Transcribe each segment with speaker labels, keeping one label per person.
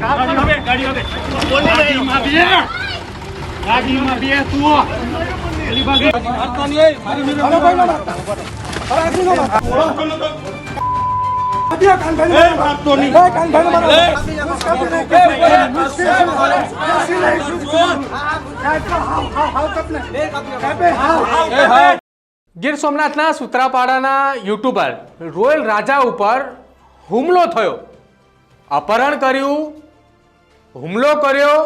Speaker 1: ગાડી હવે ગાડી હવે બાજુ
Speaker 2: ગીર સોમનાથના સુત્રાપાડાના યુટ્યુબર રોયલ રાજા ઉપર હુમલો થયો. અપહરણ કર્યું હુમલો કર્યો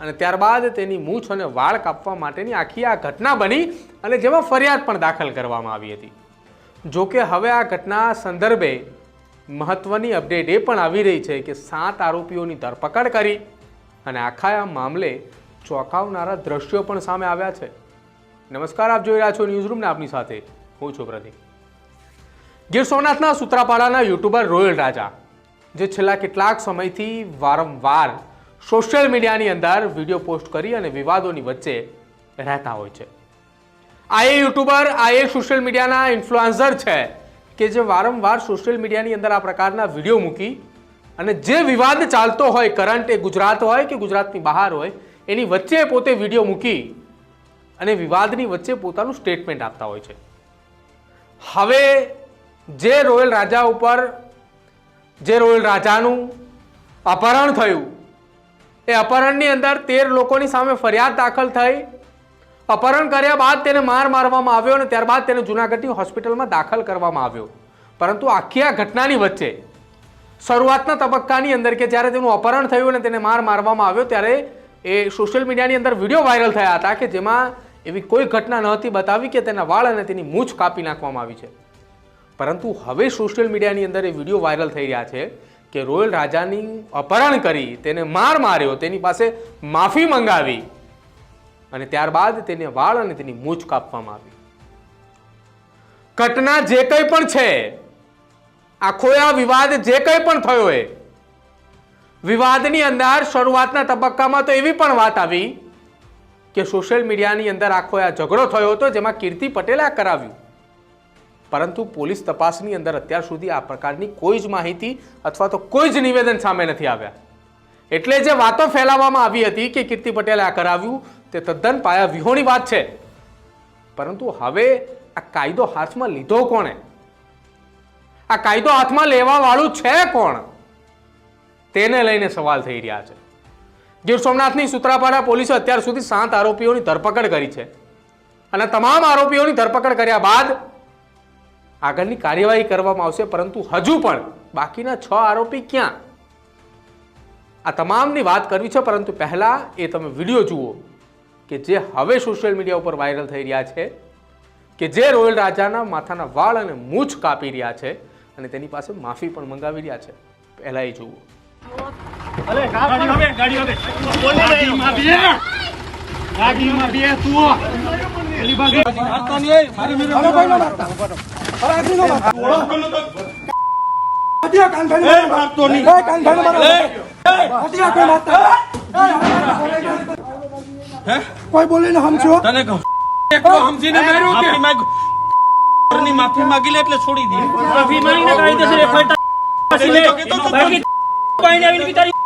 Speaker 2: અને ત્યારબાદ તેની મૂછ અને વાળ કાપવા માટેની આખી આ ઘટના બની અને જેમાં ફરિયાદ પણ દાખલ કરવામાં આવી હતી. જો કે હવે આ ઘટના સંદર્ભે મહત્વની અપડેટ એ પણ આવી રહી છે કે સાત આરોપીઓની ધરપકડ કરી અને આખા આ મામલે ચોંકાવનારા દ્રશ્યો પણ સામે આવ્યા છે. નમસ્કાર, આપ જોઈ રહ્યા છો ન્યૂઝરૂમને આપની સાથે હું છું પ્રદીપ. ગીર સોમનાથના સૂત્રાપાડાના યુટ્યુબર રોયલ રાજા જે છેલ્લા કેટલાક સમયથી વારંવાર સોશિયલ મીડિયાની અંદર વીડિયો પોસ્ટ કરી અને વિવાદોની વચ્ચે રહેતા હોય છે. આ એ યુટ્યુબર, આ એ સોશિયલ મીડિયાના ઇન્ફ્લુએન્સર છે કે જે વારંવાર સોશિયલ મીડિયાની અંદર આ પ્રકારના વીડિયો મૂકી અને જે વિવાદ ચાલતો હોય, કરંટ એ ગુજરાત હોય કે ગુજરાતની બહાર હોય, એની વચ્ચે પોતે વીડિયો મૂકી અને વિવાદની વચ્ચે પોતાનું સ્ટેટમેન્ટ આપતા હોય છે. હવે જે રોયલ રાજા ઉપર જે રોયલ રાજાનું અપહરણ થયું, એ અપહરણની અંદર તેર લોકોની સામે ફરિયાદ દાખલ થઈ. અપહરણ કર્યા બાદ તેને માર મારવામાં આવ્યો અને ત્યારબાદ તેને જૂનાગઢની હોસ્પિટલમાં દાખલ કરવામાં આવ્યો. પરંતુ આખી આ ઘટનાની વચ્ચે, શરૂઆતના તબક્કાની અંદર કે જ્યારે તેનું અપહરણ થયું અને તેને માર મારવામાં આવ્યો, ત્યારે એ સોશિયલ મીડિયાની અંદર વીડિયો વાયરલ થયા હતા કે જેમાં એવી કોઈ ઘટના નહોતી બતાવી કે તેના વાળ અને તેની મૂછ કાપી નાખવામાં આવી છે. પરંતુ હવે સોશિયલ મીડિયાની અંદર એ વીડિયો વાયરલ થઈ રહ્યા છે કે રોયલ રાજાની અપહરણ કરી, તેને માર માર્યો, તેની પાસે માફી મંગાવી અને ત્યારબાદ તેને વાળ અને તેની મૂછ કાપવામાં આવી. ઘટના જે કંઈ પણ છે, આખો આ વિવાદ જે કંઈ પણ થયો એ વિવાદની અંદર શરૂઆતના તબક્કામાં તો એવી પણ વાત આવી કે સોશિયલ મીડિયાની અંદર આખો આ ઝઘડો થયો હતો જેમાં કીર્તિ પટેલે આ કરાવ્યું. પરંતુ પોલીસ તપાસની અંદર અત્યાર સુધી આ પ્રકારની કોઈ જ માહિતી અથવા તો કોઈ જ નિવેદન સામે નથી આવ્યા. એટલે જે વાતો ફેલાવવામાં આવી હતી કે કીર્તિ પટેલે આ કરાવ્યું, તે તદ્દન પાયા વિહોણી વાત છે. પરંતુ હવે આ કાયદો હાથમાં લીધો કોણે? આ કાયદો હાથમાં લેવાવાળું છે કોણ? તેને લઈને સવાલ થઈ રહ્યા છે. ગીર સોમનાથની સૂત્રાપાડા પોલીસે અત્યાર સુધી સાત આરોપીઓની ધરપકડ કરી છે. અને તમામ આરોપીઓની ધરપકડ કર્યા બાદ આગળની કાર્યવાહી કરવામાં આવશે પરંતુ હજુ પણ બાકીના છ આરોપી ક્યાં? આ તમામની વાત કરવી છે પરંતુ પહેલાં એ તમે વીડિયો જુઓ કે જે હવે સોશિયલ મીડિયા ઉપર વાયરલ થઈ રહ્યા છે કે જે રોયલ રાજાના માથાના વાળ અને મૂછ કાપી રહ્યા છે અને તેની પાસે માફી પણ મંગાવી રહ્યા છે. પહેલાં એ જુઓ.
Speaker 1: ગાડીમાં બે તું
Speaker 3: કોઈ બોલે ને હમ
Speaker 4: તને કહું એકલો સમજીને માર્યો કે માંગ માફી માંગી લે એટલે છોડી દે
Speaker 1: માફી માંગીને કાયદેસર FIR પછી લે. બાકી કોઈને આવીને બી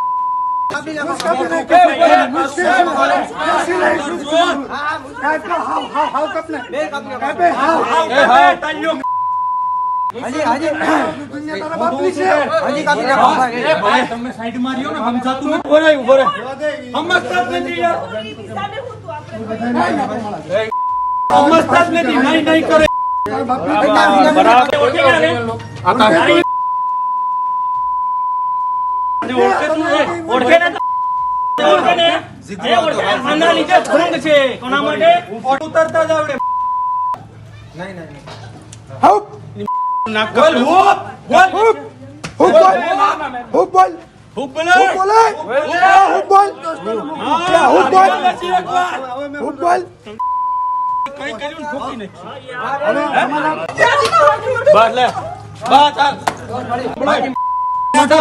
Speaker 1: તારી
Speaker 4: તમે સાઈડ માર્યો ને સમજાતું નથી. ઊભો રહે ઊભો રે સમજતા જ નથી યાર. સમજતા જ નથી નહીં નહીં કરે.
Speaker 1: બરાબર. ઓળખી ગયા ને? અને ઓળખે તું ઓળખે ને તો? ઓળખે ને? એ ઓળખે. આના લીધે ભંગ છે. કોના માટે?
Speaker 4: ઉતરતા જ આવડે.
Speaker 3: હુપ
Speaker 4: નાક બોલ હુપ બોલ.
Speaker 3: હુપ હુપ બોલ હુપ બોલ.
Speaker 4: હુપ બોલે.
Speaker 3: હુપ બોલે. હુપ બોલ. હુપ બોલ. હુપ બોલ.
Speaker 4: કઈ કર્યું ને ઠોકી બસ લે. બસ ચાલ.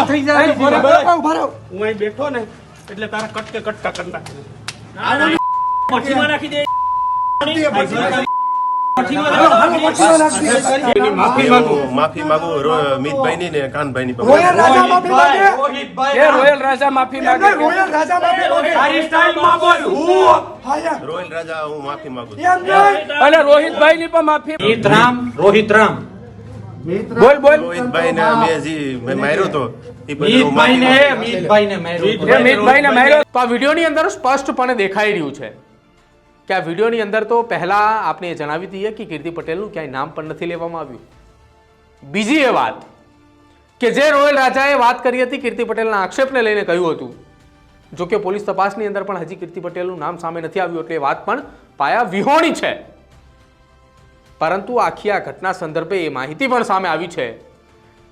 Speaker 4: થઈ જાય.
Speaker 3: ઊભા ઊભા રહો
Speaker 4: હું અહીં બેઠો ને એટલે તારા કટકે કટકા કરતા
Speaker 1: પછીમાં નાખી દે.
Speaker 3: માફી
Speaker 5: માંગુ રો- મિતભાઈની ને કાનભાઈની પણ.
Speaker 3: રોયલ રાજા માફી માંગે.
Speaker 4: રોયલ રાજા માફી માંગે
Speaker 3: રોયલ રાજા માફી માંગે.
Speaker 1: તારી સ્ટાઇલમાં બોલ.
Speaker 3: હા
Speaker 5: રોયલ રાજા હું માફી માંગુ
Speaker 4: અને રોહિતભાઈ ની પણ માફી
Speaker 1: રોહિત રામ રોહિત રામ.
Speaker 4: બોલ બોલ.
Speaker 5: રોહિતભાઈ ને અમે જે મેં માર્યો તો.
Speaker 1: મીતભાઈ ને
Speaker 5: છું.
Speaker 1: મીતભાઈ ને
Speaker 4: મિતભાઈ ને માર્યો.
Speaker 2: તો આ અંદર સ્પષ્ટપણે દેખાઈ રહ્યું છે. કે આ વિડીયોની અંદર તો પહેલાં આપણે એ જણાવી દઈએ કે કીર્તિ પટેલનું ક્યાંય નામ પણ નથી લેવામાં આવ્યું. બીજી એ વાત કે જે રોયલ રાજાએ વાત કરી હતી કીર્તિ પટેલના આક્ષેપને લઈને કહ્યું હતું, જો કે પોલીસ તપાસની અંદર પણ હજી કીર્તિ પટેલનું નામ સામે નથી આવ્યું એટલે વાત પણ પાયા વિહોણી છે. પરંતુ આખી આ ઘટના સંદર્ભે એ માહિતી પણ સામે આવી છે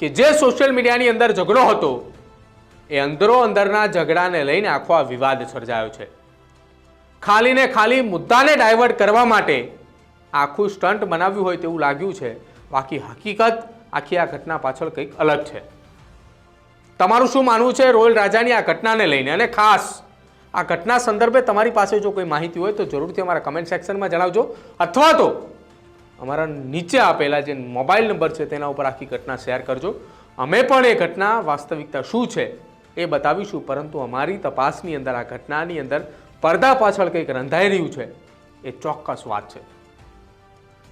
Speaker 2: કે જે સોશિયલ મીડિયાની અંદર ઝઘડો હતો, એ અંદરો અંદરના ઝઘડાને લઈને આખો આ વિવાદ સર્જાયો છે. ખાલી ને ખાલી મુદ્દાને ડાયવર્ટ કરવા માટે આખું સ્ટન્ટ બનાવ્યું હોય તેવું લાગ્યું છે. બાકી હકીકત આખી આ ઘટના પાછળ કંઈક અલગ છે. તમારું શું માનવું છે રોયલ રાજાની આ ઘટનાને લઈને? અને ખાસ, આ ઘટના સંદર્ભે તમારી પાસે જો કોઈ માહિતી હોય તો જરૂરથી અમારા કમેન્ટ સેક્શનમાં જણાવજો. અથવા તો અમારા નીચે આપેલા જે મોબાઈલ નંબર છે તેના ઉપર આખી ઘટના શેર કરજો. અમે પણ એ ઘટના વાસ્તવિકતા શું છે એ બતાવીશું, પરંતુ અમારી તપાસની અંદર, આ ઘટનાની અંદર પડદા પાછળ કંઈક રંધાઈ રહ્યું છે, એ ચોક્કસ વાત છે.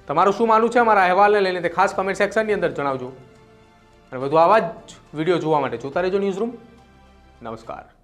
Speaker 2: તમારું શું માનવું છે? અમારા અહેવાલને લઈને તે ખાસ કમેન્ટ સેક્શનની અંદર જણાવજો. અને વધુ આવા જ વીડિયો જોવા માટે જોતા રહેજો ન્યૂઝ રૂમ નમસ્કાર.